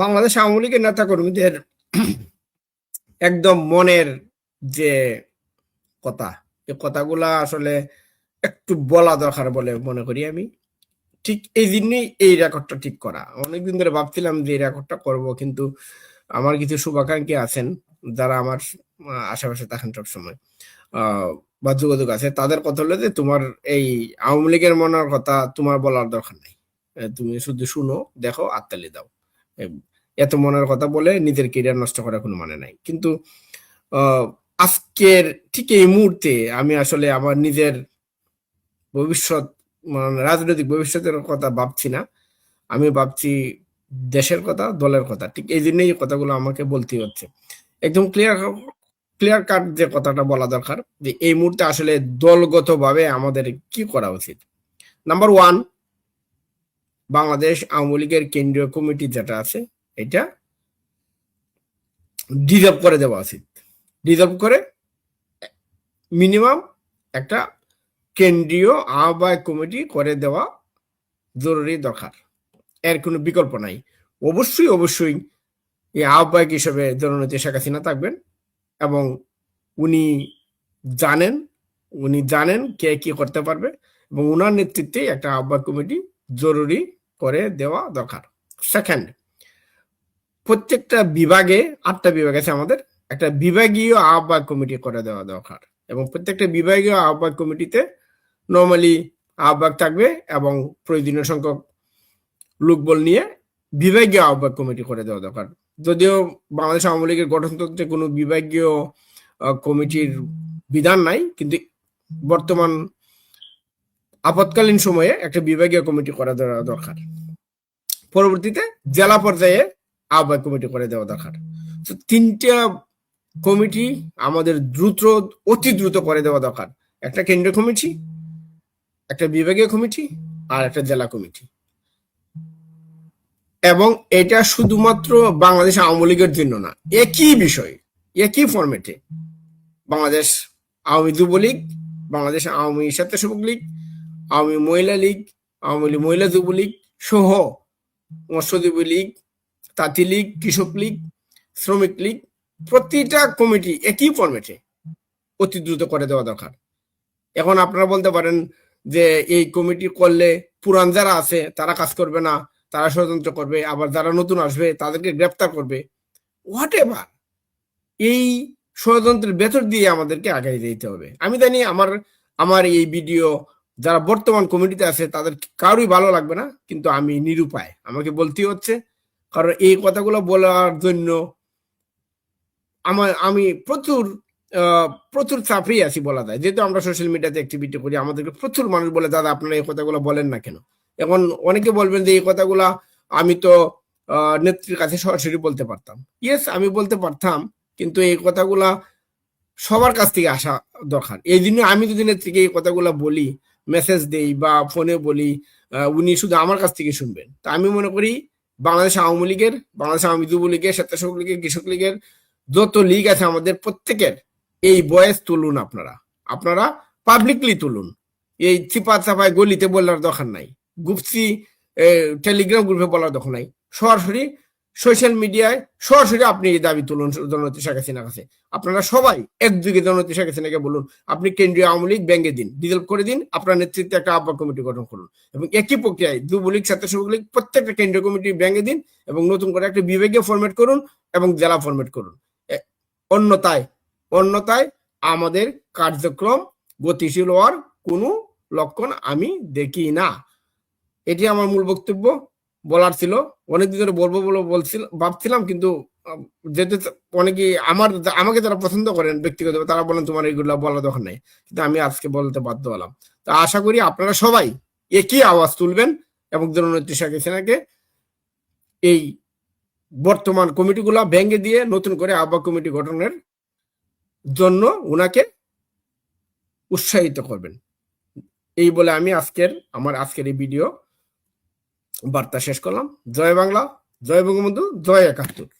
বাংলাদেশ আওয়ামী লীগের নেতা কর্মীদের একদম মনের যে কথা, এই কথাগুলা আসলে একটু বলা দরকার বলে মনে করি আমি। ঠিক এই জন্যই এই রেকর্ডটা ঠিক করা। অনেকদিন ধরে ভাবছিলাম যে এই রেকর্ডটা করব, কিন্তু আমার কিছু শুভাকাঙ্ক্ষী আছেন যারা আমার আশেপাশে থাকেন সবসময় বা যোগাযোগ আছে, তাদের কথা হলো যে তোমার এই আওয়ামী লীগের মনের কথা তোমার বলার দরকার নাই। তুমি শুধু শুনো, দেখো আত্মালি দাও। এত মনের কথা বলে নিজের কেরিয়ার নষ্ট করার কোনো মানে নাই। কিন্তু আজকের ঠিক এই মুহূর্তে আমি আসলে আমার নিজের ভবিষ্যৎ মানে রাজনৈতিক ভবিষ্যতের কথা ভাবছি না। আমি ভাবছি দেশের কথা, দলের কথা। ঠিক এই জন্যই কথাগুলো আমাকে বলতে হচ্ছে। একদম ক্লিয়ার ক্লিয়ার কাট যে কথাটা বলা দরকার যে এই মুহূর্তে আসলে দলগতভাবে আমাদের কি করা উচিত? নাম্বার ওয়ান বাংলাদেশ আওয়ামী লীগের কেন্দ্রীয় কমিটি যেটা আছে, এটা ডিজার্ভ করে দেওয়া উচিত ডিজার্ভ করে মিনিমাম একটা কেন্দ্রীয় আহ্বায়ক কমিটি করে দেওয়া জরুরি দরকার। এর কোনো বিকল্প নাই। অবশ্যই অবশ্যই এই আহ্বায়ক হিসেবে জননেত্রী শেখ হাসিনা থাকবেন এবং উনি জানেন উনি জানেন কে কি করতে পারবে এবং ওনার নেতৃত্বে একটা আহ্বায়ক কমিটি জরুরি করে দেওয়া দরকার। সেকেন্ড প্রত্যেকটা বিভাগে, আটটা বিভাগ আছে আমাদের, একটা বিভাগীয় আহ্বায়ক কমিটি করে দেওয়া দরকার। এবং প্রত্যেকটা বিভাগীয় আহ্বায়ক কমিটিতে নর্মালি আহ্বায়ক থাকবে এবং প্রয়োজনীয় সংখ্যক লোকবল নিয়ে বিভাগীয় আহ্বায়ক কমিটি করে দেওয়া দরকার। যদিও বাংলাদেশ আওয়ামী লীগের গঠনতন্ত্রে কোনো বিভাগীয় কমিটির বিধান নাই, কিন্তু বর্তমান আপৎকালীন সময়ে একটা বিভাগীয় কমিটি করে দেওয়া দরকার। পরবর্তীতে জেলা পর্যায়ে আহ্বায়ক কমিটি করে দেওয়া দরকার। তো তিনটা কমিটি আমাদের দ্রুত, অতি দ্রুত করে দেওয়া দরকার। একটা কেন্দ্রীয় কমিটি, একটা বিভাগীয় কমিটি আর একটা জেলা কমিটি। এবং এটা শুধুমাত্র বাংলাদেশ আওয়ামী লীগের জন্য না, একই বিষয়, একই ফরম্যাটে বাংলাদেশ আওয়ামী যুবলীগ, বাংলাদেশ আওয়ামী স্বেচ্ছাসেবক লীগ আওয়ামী মহিলা লীগ, আওয়ামী লীগ, মহিলা যুবলীগ সহ মৎস্যজীবী লীগ, তাঁতি লীগ, কৃষক লীগ, শ্রমিক লীগ, প্রতিটা কমিটি একই ফরম্যাটে অতি দ্রুত করে দেওয়া দরকার। এখন আপনারা বলতে পারেন যে এই কমিটি করলে পুরান যারা আছে, তারা কাজ করবে না, তারা ষড়যন্ত্র করবে, আবার যারা নতুন আসবে, তাদেরকে গ্রেপ্তার করবে। হোয়াট এভার এই ষড়যন্ত্রের ভেতর দিয়ে আমাদেরকে আগাই যেতে হবে। আমি জানি আমার আমার এই ভিডিও যারা বর্তমান কমিটিতে আছে, তাদের কারোই ভালো লাগবে না, কিন্তু আমি নিরুপায়। আমাকে বলতেই হচ্ছে, কারণ এই কথাগুলো বলার জন্য আমার আমি প্রচুর প্রচুর চাপেই আছি বলা যায়। যেহেতু আমরা সোশ্যাল মিডিয়াতে অ্যাক্টিভিটি করি, আমাদেরকে প্রচুর মানুষ বলে, দাদা, আপনারা এই কথাগুলো বলেন না কেন? এখন অনেকে বলবেন যে, এই কথাগুলা আমি তো নেত্রীর কাছে সরাসরি বলতে পারতাম। ইয়েস আমি বলতে পারতাম, কিন্তু এই কথাগুলা সবার কাছ থেকে আসা দরকার। এই জন্য আমি যদি নেত্রীকে এই কথাগুলা বলি মেসেজ দেই বা ফোনে বলি উনি শুধু আমার কাছ থেকে শুনবেন। তা আমি মনে করি বাংলাদেশ আওয়ামী লীগের, বাংলাদেশ আওয়ামী যুব লীগের, স্বেচ্ছাসেবক লীগের, কৃষক লীগের যত লীগ আছে আমাদের প্রত্যেকের, এই বয়স তুলুন আপনারা। আপনারা পাবলিকলি তুলুন। এই চিপা চাপায় গলিতে বলার দরকার নাই। গুপসি টেলিগ্রাম গ্রুপে বলার দরকার নাই। সরাসরি সোশ্যাল মিডিয়ায় সরাসরি আপনি এই দাবি তুলুন জননেত্রী শেখ হাসিনার কাছে। আপনারা সবাই একযুগে জননেত্রী শেখ হাসিনাকে বলুন, আপনি কেন্দ্রীয় আওয়ামী লীগ ব্যাঙ্গে দিন ডিজলভ করে দিন, আপনার নেতৃত্বে একটা আহ্বায়ক কমিটি গঠন করুন এবং একই প্রক্রিয়ায় যুবলীগ স্বেচ্ছাসেবক লীগ প্রত্যেকটা কেন্দ্রীয় কমিটি ব্যাঙ্গে দিন এবং নতুন করে একটা বিভাগীয় ফরম্যাট করুন এবং জেলা ফরম্যাট করুন। অন্যতায় অন্যথায় আমাদের কার্যক্রম গতিশীল হওয়ার কোনো লক্ষণ আমি দেখি না। এটি আমার মূল বক্তব্য। বলার ছিল। অনেকদিন ধরে বলব বলে বলছিল, ভাবছিলাম কিন্তু যেহেতু অনেকে আমার আমাকে যারা পছন্দ করেন ব্যক্তিগত, তারা বলেন তোমার এগুলো বলা দরকার নেই। কিন্তু আমি আজকে বলতে বাধ্য হলাম। তা আশা করি আপনারা সবাই একই আওয়াজ তুলবেন এবং জননেত্রী শেখ হাসিনাকে এই বর্তমান কমিটিগুলা ভেঙে দিয়ে নতুন করে আহ্বায়ক কমিটি গঠনের জন্য ওনাকে উৎসাহিত করবেন। এই বলে আমি আজকের, আমার আজকের এই ভিডিও বার্তা শেষ করলাম। জয় বাংলা জয় বঙ্গবন্ধু জয় একাত্তর।